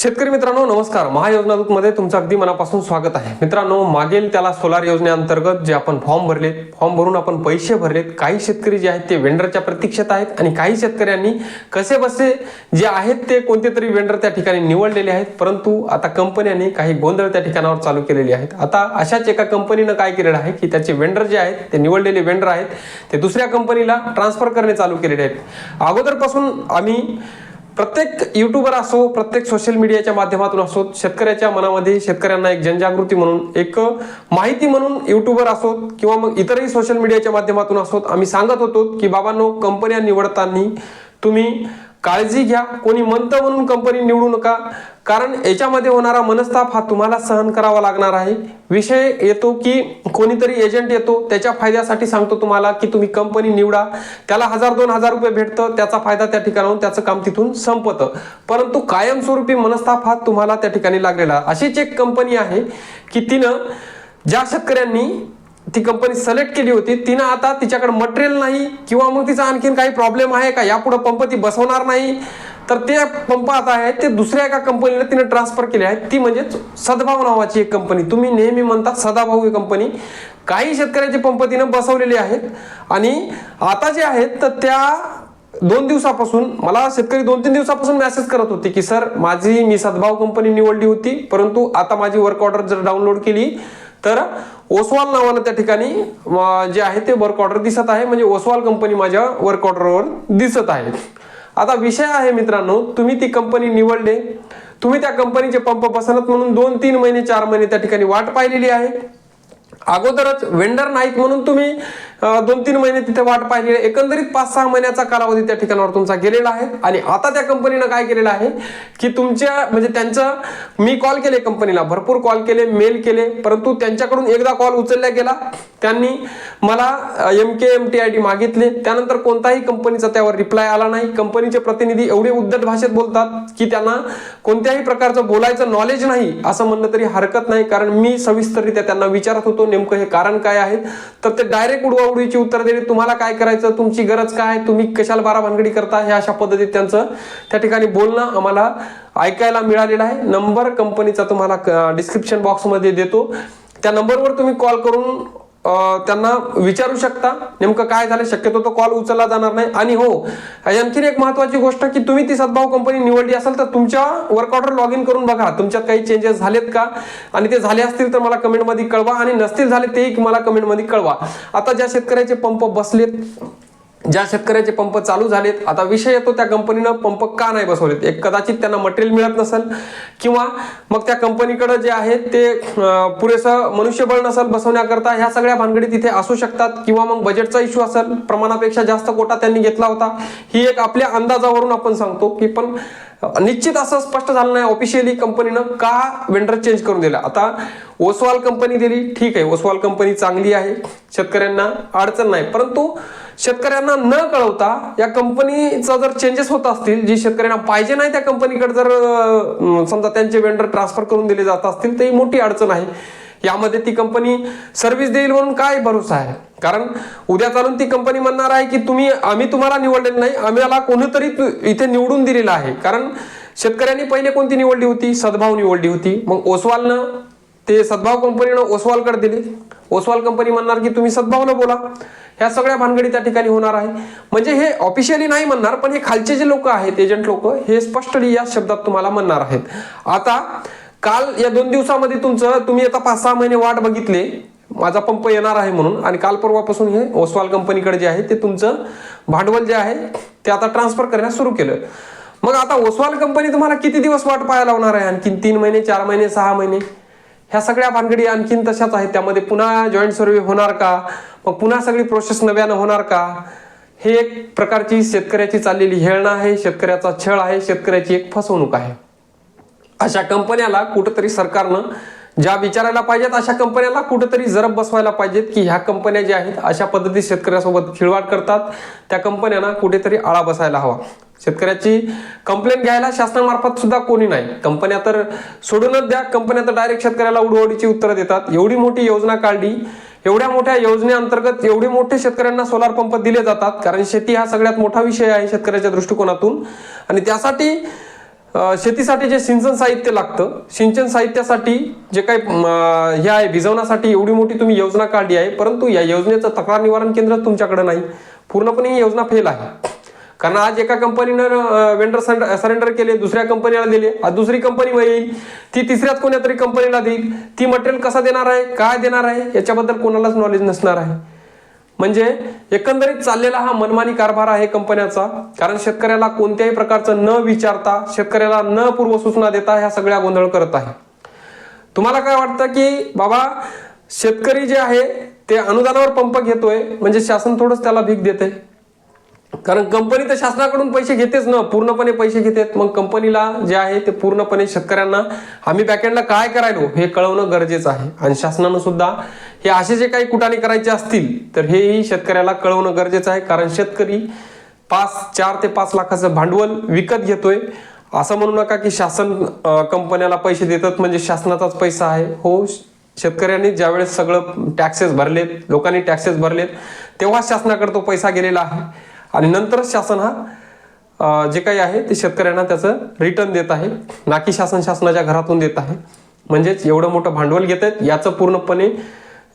शेतकरी मित्रांनो नमस्कार. महायोजना मध्ये तुमचं अगदी मनापासून स्वागत आहे. मित्रांनो मागील त्याला सोलार योजनेअंतर्गत जे आपण फॉर्म भरलेत फॉर्म भरून आपण पैसे भरलेत काही शेतकरी जे आहेत ते वेंडरच्या प्रतीक्षेत आहेत आणि काही शेतकऱ्यांनी कसे बसे जे आहेत ते कोणते तरी वेंडर त्या ठिकाणी निवडलेले आहेत परंतु आता कंपन्यांनी काही गोंधळ त्या ठिकाणावर चालू केलेले आहेत. आता अशाच एका कंपनीनं काय केलेलं आहे की त्याचे वेंडर जे आहेत ते निवडलेले वेंडर आहेत ते दुसऱ्या कंपनीला ट्रान्सफर करणे चालू केलेले आहेत. अगोदरपासून आम्ही प्रत्येक युट्यूबर असो प्रत्येक सोशल मीडियाच्या माध्यमातून असो शेतकऱ्याच्या मनामध्ये शेतकऱ्यांना एक जनजागृती म्हणून एक माहिती म्हणून युट्यूबर असोत किंवा मग इतरही सोशल मीडियाच्या माध्यमातून असोत आम्ही सांगत होतो की बाबांनो कंपन्या निवडताना तुम्ही काळजी घ्या. कोणी म्हणतं म्हणून कंपनी निवडू नका. कारण याच्यामध्ये होणारा मनस्ताप हा तुम्हाला सहन करावा लागणार आहे. विषय येतो की कोणीतरी एजंट येतो त्याच्या फायद्यासाठी सांगतो तुम्हाला की तुम्ही कंपनी निवडा. त्याला हजार दोन हजार रुपये भेटतं त्याचा फायदा त्या ठिकाणाहून त्याचं काम तिथून संपतं. परंतु कायमस्वरूपी मनस्ताप हा तुम्हाला त्या ठिकाणी लागलेला. अशीच एक कंपनी आहे की तिनं ज्या शेतकऱ्यांनी ती कंपनी सिलेक्ट केली होती तिनं आता तिच्याकडे मटेरियल नाही किंवा मग तिचा आणखीन काही प्रॉब्लेम आहे का यापुढे पंप ती बसवणार नाही. तर ते पंप आता आहेत ते दुसऱ्या एका कंपनीला तिने ट्रान्सफर केले आहेत. ती म्हणजेच सद्भाव नावाची एक कंपनी तुम्ही नेहमी म्हणता सदाभाऊ ही कंपनी काही शेतकऱ्याचे पंप तिनं बसवलेले आहेत. आणि आता जे आहेत तर त्या दोन दिवसापासून मला शेतकरी दोन तीन दिवसापासून मेसेज करत होते की सर माझी मी सद्भाव कंपनी निवडली होती परंतु आता माझी वर्क ऑर्डर जर डाउनलोड केली तर ओसवाल नावानं त्या ठिकाणी जे आहे ते वर्क ऑर्डर दिसत आहे. म्हणजे ओसवाल कंपनी माझ्या वर्क ऑर्डरवर दिसत आहे. आता विषय आहे मित्रांनो तुम्ही ती कंपनी निवडले. तुम्ही त्या कंपनीचे पंप बसनत म्हणून दोन तीन महिने चार महिने त्या ठिकाणी वाट पाहिलेली आहे. अगोदरच वेंडर नाईक म्हणून तुम्ही दोन तीन महिने तिथे वाट पाहिली. एकंदरीत पाच सहा महिन्याचा कालावधी त्या ठिकाणावर तुमचा गेलेला आहे. आणि आता त्या कंपनीनं काय केलेलं आहे की तुमच्या म्हणजे त्यांचं मी कॉल केले कंपनीला भरपूर कॉल केले मेल केले परंतु त्यांच्याकडून एकदा कॉल उचलला गेला. त्यांनी मला M K M T I D मागितले. त्यानंतर कोणताही कंपनीचा त्यावर रिप्लाय आला नाही. कंपनीचे प्रतिनिधी एवढे उद्धट भाषेत बोलतात की त्यांना कोणत्याही प्रकारचं बोलायचं नॉलेज नाही असं म्हणलं तरी हरकत नाही. कारण मी सविस्तररित्या त्यांना विचारत होतो नेमकं हे कारण काय आहे. तर ते डायरेक्ट उडवाउडीची उत्तर दिली तुम्हाला काय करायचं? तुमची गरज काय? आहे? तुम्ही कशाला बारा भानगडी करता? हे अशा पद्धतीत त्यांचं त्या ठिकाणी बोलणं आम्हाला ऐकायला मिळालेलं आहे. नंबर कंपनीचा तुम्हाला डिस्क्रिप्शन बॉक्समध्ये देतो. त्या नंबरवर तुम्ही कॉल करून त्यांना विचारू शकता. नेमकं काय झालं? शक्यतो तो कॉल उचलला जाणार नाही. आणि हो आणखीन एक महत्वाची गोष्ट की तुम्ही ती सद्भाव कंपनी निवडली असेल तर तुमच्या वर्क ऑर्डर लॉग इन करून बघा. तुमच्यात काही चेंजेस झालेत का? आणि ते झाले असतील तर मला कमेंटमध्ये कळवा. आणि नसतील झाले तेही मला कमेंटमध्ये कळवा. आता ज्या शेतकऱ्याचे पंप बसलेत ज्या शेतकऱ्याचे पंप चालू झालेत आता विषय येतो त्या कंपनीनं पंप का नाही बसवलेत? एक कदाचित त्यांना मटेरियल मिळत नसेल किंवा मग त्या कंपनीकडे जे आहे ते पुरेसं मनुष्यबळ नसेल बसवण्याकरता ह्या सगळ्या भानगडी तिथे असू शकतात किंवा मग बजेटचा इश्यू असेल प्रमाणापेक्षा जास्त कोटा त्यांनी घेतला होता. ही एक आपल्या अंदाजावरून आपण सांगतो की पण निश्चित असं स्पष्ट झालं नाही ऑफिशियली कंपनीनं का वेंडर चेंज करून दिला. आता ओसवाल कंपनी दिली ठीक आहे. ओसवाल कंपनी चांगली आहे. शेतकऱ्यांना अडचण नाही. परंतु शेतकऱ्यांना न कळवता या कंपनीचा जर चेंजेस होत असतील जी शेतकऱ्यांना पाहिजे नाही त्या कंपनीकडे जर समजा त्यांचे वेंडर ट्रान्सफर करून दिले जात असतील तर ही मोठी अडचण आहे. यामध्ये ती कंपनी सर्व्हिस देईल म्हणून काय भरोसा आहे? कारण उद्या चालून ती कंपनी म्हणणार आहे की तुम्ही आम्ही तुम्हाला निवडलेलं नाही आम्हाला कोणीतरी तु- इथे निवडून दिलेलं आहे. कारण शेतकऱ्यांनी पहिले कोणती निवडली होती? सद्भाव निवडली होती. मग ओसवालनं ते सद्भाव कंपनीनं ओसवालकडे दिले. ओसवाल कंपनी म्हणणार की तुम्ही सद्भावना बोला. ह्या सगळ्या भानगडी त्या ठिकाणी होणार आहे म्हणजे हे ऑफिशियली नाही म्हणणार पण हे खालचे जे लोक आहेत एजंट लोक हे स्पष्टली या शब्दात तुम्हाला म्हणणार आहेत. आता काल या दोन दिवसामध्ये तुमचं तुम्ही आता पाच सहा महिने वाट बघितले. माझा पंप येणार आहे म्हणून. आणि काल परवापासून हे ओसवाल कंपनीकडे जे आहे ते तुमचं भांडवल जे आहे ते आता ट्रान्सफर करण्यास सुरू केलं मग आता ओसवाल कंपनी तुम्हाला किती दिवस वाट पाहायला लावणार आहे? आणखी तीन महिने चार महिने सहा महिने? ह्या सगळ्या भानगडी आणखीन तशाच आहेत. त्यामध्ये पुन्हा जॉईंट सर्वे होणार का? मग पुन्हा सगळी प्रोसेस नव्यानं होणार का? हे एक प्रकारची शेतकऱ्याची चाललेली हेळणा आहे शेतकऱ्याचा छळ आहे शेतकऱ्याची एक फसवणूक आहे. अशा कंपन्याला कुठंतरी सरकारनं ज्या विचारायला पाहिजेत अशा कंपन्याला कुठंतरी जरब बसवायला पाहिजेत की ह्या कंपन्या ज्या आहेत अशा पद्धतीत शेतकऱ्यासोबत खिळवाड करतात. त्या कंपन्यांना कुठेतरी आळा बसायला हवा. शेतकऱ्याची कंप्लेंट घ्यायला शासनामार्फत सुद्धा कोणी नाही. कंपन्या तर सोडूनच द्या. कंपन्या तर डायरेक्ट शेतकऱ्याला उडवडीची उत्तरं देतात. एवढी मोठी योजना काढली. एवढ्या मोठ्या योजनेअंतर्गत एवढे मोठे शेतकऱ्यांना सोलार पंप दिले जातात. कारण शेती हा सगळ्यात मोठा विषय आहे शेतकऱ्याच्या दृष्टिकोनातून. आणि त्यासाठी शेतीसाठी जे सिंचन साहित्य लागतं सिंचन साहित्यासाठी जे काही हे आहे भिजवण्यासाठी एवढी मोठी तुम्ही योजना काढली आहे. परंतु या योजनेचं तक्रार निवारण केंद्र तुमच्याकडे नाही. पूर्णपणे ही योजना फेल आहे. कारण आज एका कंपनीनं वेंडर सरेंडर केले दुसऱ्या कंपनीला दिले. आज दुसरी कंपनी येईल. ती तिसऱ्याच कोणत्या तरी कंपनीला देईल. ती मटेरियल कसा देणार आहे? काय देणार आहे? याच्याबद्दल कोणालाच नॉलेज नसणार आहे. म्हणजे एकंदरीत चाललेला हा मनमानी कारभार आहे कंपन्याचा. कारण शेतकऱ्याला कोणत्याही प्रकारचं न विचारता शेतकऱ्याला न पूर्वसूचना देता ह्या सगळ्या गोंधळ करत आहे. तुम्हाला काय वाटतं की बाबा शेतकरी जे आहे ते अनुदानावर पंप घेतोय. म्हणजे शासन थोडंच त्याला भीक देते कारण कंपनी तर शासनाकडून पैसे घेतेच ना. पूर्णपणे पैसे घेतेत. मग कंपनीला जे आहे ते पूर्णपणे शेतकऱ्यांना आम्ही बॅकेंडला काय करायलो हे कळवणं गरजेचं आहे. आणि शासनानं सुद्धा हे असे जे काही कुटाने करायचे असतील तर हेही शेतकऱ्याला कळवणं गरजेचं आहे. कारण शेतकरी पाच चार ते पाच लाखाचं भांडवल विकत घेतोय. असं म्हणू नका की शासन कंपन्याला पैसे देतात म्हणजे शासनाचाच पैसा आहे. हो शेतकऱ्यांनी ज्यावेळेस सगळं टॅक्सेस भरलेत लोकांनी टॅक्सेस भरलेत तेव्हा शासनाकडे तो पैसा गेलेला आहे. आणि नंतरच शासन हा जे काही आहे ते शेतकऱ्यांना त्याचं रिटर्न देत आहे. ना की शासन शासनाच्या घरातून देत आहे. म्हणजेच एवढं मोठं भांडवल घेत आहेत. याचं पूर्णपणे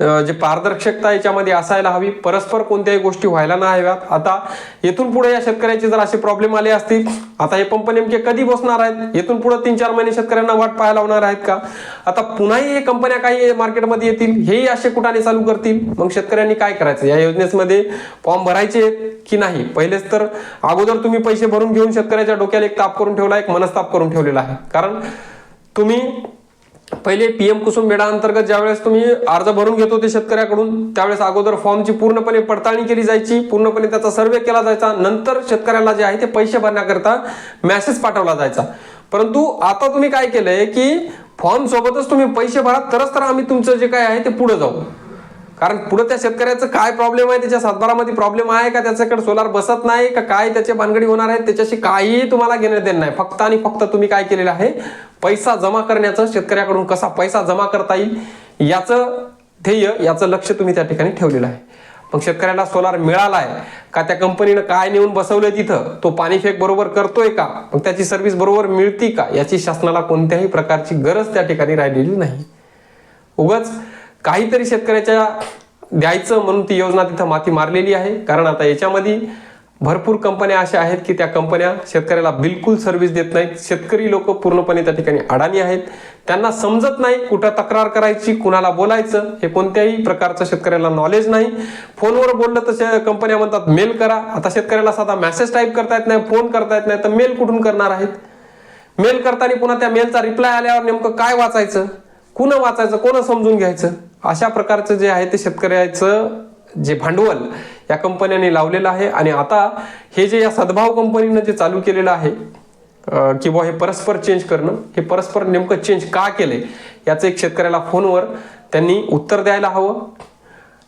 जे पारदर्शकता याच्यामध्ये असायला हवी परस्पर कोणत्याही गोष्टी व्हायला नाही हव्यात. आता येथून पुढे या शेतकऱ्याचे जर असे प्रॉब्लेम आले असतील आता हे पंप नेमके कधी बसणार आहेत? येथून पुढे तीन चार महिने शेतकऱ्यांना वाट पाहायला होणार आहेत का? आता पुन्हाही हे कंपन्या काही मार्केटमध्ये येतील हेही असे कुठाने चालू करतील? मग शेतकऱ्यांनी काय करायचं? या योजनेमध्ये फॉर्म भरायचे की नाही? पहिलेच तर अगोदर तुम्ही पैसे भरून घेऊन शेतकऱ्याच्या डोक्याला एक ताप करून ठेवला एक मनस्ताप करून ठेवलेला आहे. कारण तुम्ही पहिले पीएम कुसुम मेळा अंतर्गत ज्यावेळेस तुम्ही अर्ज भरून घेत होते शेतकऱ्याकडून त्यावेळेस अगोदर फॉर्मची पूर्णपणे पडताळणी केली जायची पूर्णपणे त्याचा सर्वे केला जायचा नंतर शेतकऱ्याला जे आहे ते पैसे भरण्याकरता मेसेज पाठवला जायचा. परंतु आता तुम्ही काय केलंय की फॉर्म सोबतच तुम्ही पैसे भरा तरच तर आम्ही तुमचं जे काय आहे ते पुढे जाऊ. कारण पुढे त्या शेतकऱ्याचं काय प्रॉब्लेम आहे त्याच्या सातबारामध्ये प्रॉब्लेम आहे का त्याच्याकडे सोलार बसत नाही का काय त्याचे भानगडी होणार आहे त्याच्याशी काहीही तुम्हाला घेणं देणं नाही. फक्त आणि फक्त तुम्ही काय केलेलं आहे पैसा जमा करण्याचं शेतकऱ्याकडून कसा पैसा जमा करता येईल याचं ध्येय याचं लक्ष तुम्ही त्या ठिकाणी ठेवलेलं आहे. मग शेतकऱ्याला सोलार मिळालाय का त्या कंपनीनं काय नेऊन बसवलंय तिथं तो पाणी फेक बरोबर करतोय का मग त्याची सर्व्हिस बरोबर मिळती का याची शासनाला कोणत्याही प्रकारची गरज त्या ठिकाणी राहिलेली नाही. उगाच काहीतरी शेतकऱ्याच्या द्यायचं म्हणून ती योजना तिथं माती मारलेली आहे. कारण आता याच्यामध्ये भरपूर कंपन्या अशा आहेत की त्या कंपन्या शेतकऱ्याला बिलकुल सर्व्हिस देत नाहीत. शेतकरी लोक पूर्णपणे त्या ठिकाणी अडाणी आहेत. त्यांना समजत नाही कुठं तक्रार करायची कुणाला बोलायचं हे कोणत्याही प्रकारचं शेतकऱ्याला नॉलेज नाही. फोनवर बोललं तर शे- कंपन्या म्हणतात मेल करा. आता शेतकऱ्याला साधा मेसेज टाईप करता येत नाही फोन करता येत नाही. तर मेल कुठून करणार आहेत? मेल करताना पुन्हा त्या मेलचा रिप्लाय आल्यावर नेमकं काय वाचायचं? कुणं वाचायचं? कोणं समजून घ्यायचं? अशा प्रकारचं जे आहे ते शेतकऱ्याचं जे भांडवल या कंपन्यांनी लावलेलं आहे. आणि आता हे जे या सद्भाव कंपनीनं जे चालू केलेलं आहे किंवा की बुवा हे परस्पर चेंज करणं हे परस्पर नेमकं चेंज का केलंय याचं एक शेतकऱ्याला फोनवर त्यांनी उत्तर द्यायला हवं.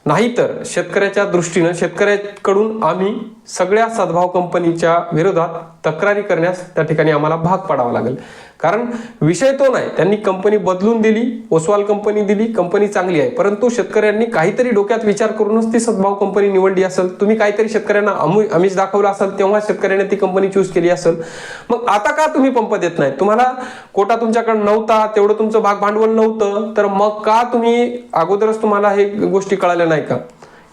नाहीतर शेतकऱ्याच्या दृष्टीनं शेतकऱ्याकडून आम्ही सगळ्या सद्भाव कंपनीच्या विरोधात तक्रारी करण्यास त्या ठिकाणी आम्हाला भाग पाडावा लागेल. कारण विषय तो नाही. त्यांनी कंपनी बदलून दिली ओसवाल कंपनी दिली कंपनी चांगली आहे. परंतु शेतकऱ्यांनी काहीतरी डोक्यात विचार करूनच ती सद्भाव कंपनी निवडली असेल. तुम्ही काहीतरी शेतकऱ्यांना अमु- आमिष दाखवलं असेल तेव्हा शेतकऱ्याने ती कंपनी चूज केली असेल. मग आता का तुम्ही पंप देत नाही? तुम्हाला कोटा तुमच्याकडे नव्हता तेवढं तुमचं भाग भांडवल नव्हतं. तर मग का तुम्ही अगोदरच तुम्हाला हे गोष्टी कळाल्या नाही का?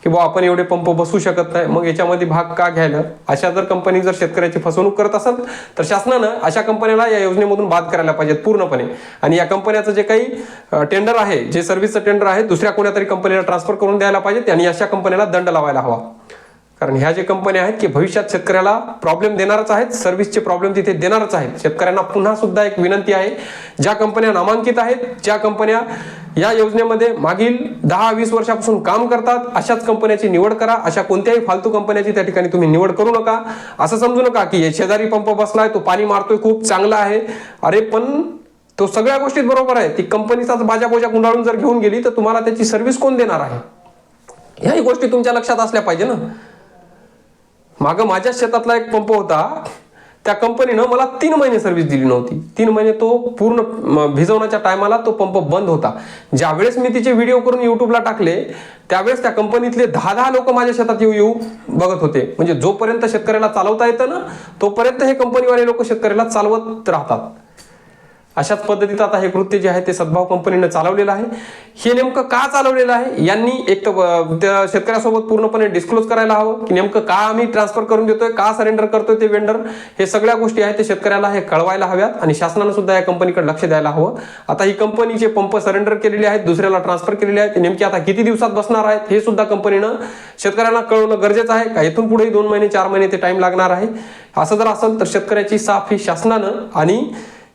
की बुवा आपण एवढे पंप बसू शकत नाही. मग याच्यामध्ये भाग का घ्यायला? अशा जर कंपनी जर शेतकऱ्याची फसवणूक करत असेल तर शासनानं अशा कंपन्याला या योजनेमधून बाद करायला पाहिजेत पूर्णपणे. आणि या कंपन्याचं जे काही टेंडर आहे जे सर्व्हिसचं टेंडर आहे दुसऱ्या कोणत्या तरी कंपनीला ट्रान्सफर करून द्यायला पाहिजेत आणि अशा कंपन्याला दंड लावायला हवा. कारण ह्या ज्या कंपन्या आहेत की भविष्यात शेतकऱ्याला प्रॉब्लेम देणारच आहेत सर्व्हिसचे प्रॉब्लेम तिथे देणारच आहेत. शेतकऱ्यांना पुन्हा सुद्धा एक विनंती आहे ज्या कंपन्या नामांकित आहेत ज्या कंपन्या या योजनेमध्ये मागील दहा वीस वर्षापासून काम करतात अशाच कंपन्याची निवड करा अशा कोणत्याही फालतू कंपन्याची त्या ठिकाणी तुम्ही निवड करू नका. असं समजू नका की शेजारी पंप बसलाय तो पाणी मारतोय खूप चांगला आहे. अरे पण तो सगळ्या गोष्टीत बरोबर आहे. ती कंपनीचाच बाजा बोजा गुंडाळून जर घेऊन गेली तर तुम्हाला त्याची सर्व्हिस कोण देणार आहे? ह्याही गोष्टी तुमच्या लक्षात असल्या पाहिजे ना. मागं माझ्या शेतातला एक पंप होता. त्या कंपनीनं मला तीन महिने सर्व्हिस दिली नव्हती. तीन महिने तो पूर्ण भिजवण्याच्या टायमाला तो पंप बंद होता. ज्यावेळेस मी तिचे व्हिडिओ करून युट्यूबला टाकले त्यावेळेस त्या कंपनीतले दहा दहा लोक माझ्या शेतात येऊ येऊ बघत होते. म्हणजे जोपर्यंत शेतकऱ्याला चालवता येतं ना तोपर्यंत हे कंपनीवाले लोक शेतकऱ्याला चालवत राहतात. अशाच पद्धतीत आता हे कृत्य जे आहे ते सद्भाव कंपनीनं चालवलेलं आहे. हे नेमकं का चालवलेलं आहे? यांनी एक तर त्या शेतकऱ्यासोबत पूर्णपणे डिस्क्लोज करायला हवं की नेमकं का आम्ही ट्रान्सफर करून देतोय का सरेंडर करतोय ते वेंडर हे सगळ्या गोष्टी आहेत ते शेतकऱ्याला हे कळवायला हव्यात आणि शासनानं सुद्धा या कंपनीकडे लक्ष द्यायला हवं. आता ही कंपनीचे पंप सरेंडर केलेले आहेत दुसऱ्याला ट्रान्सफर केलेले आहेत ते नेमके आता किती दिवसात बसणार आहेत हे सुद्धा कंपनीनं शेतकऱ्यांना कळवणं गरजेचं आहे. का इथून पुढेही दोन महिने चार महिने ते टाइम लागणार आहे. असं जर असेल तर शेतकऱ्याची साफ ही शासनानं आणि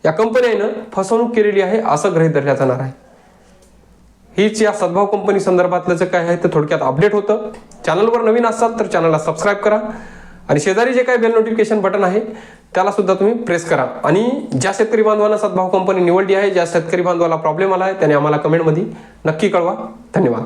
या कंपन्यानं फसवणूक केलेली आहे असं गृहित धरल्या जाणार आहे. हीच या सद्भाव कंपनी संदर्भातलं जे काय आहे ते थोडक्यात अपडेट होतं. चॅनलवर नवीन असाल तर चॅनलला सबस्क्राईब करा आणि शेजारी जे काही बेल नोटिफिकेशन बटन आहे त्याला सुद्धा तुम्ही प्रेस करा. आणि ज्या शेतकरी बांधवांना सद्भाव कंपनी निवडली आहे ज्या शेतकरी बांधवाला प्रॉब्लेम आला आहे त्याने आम्हाला कमेंटमध्ये नक्की कळवा. धन्यवाद.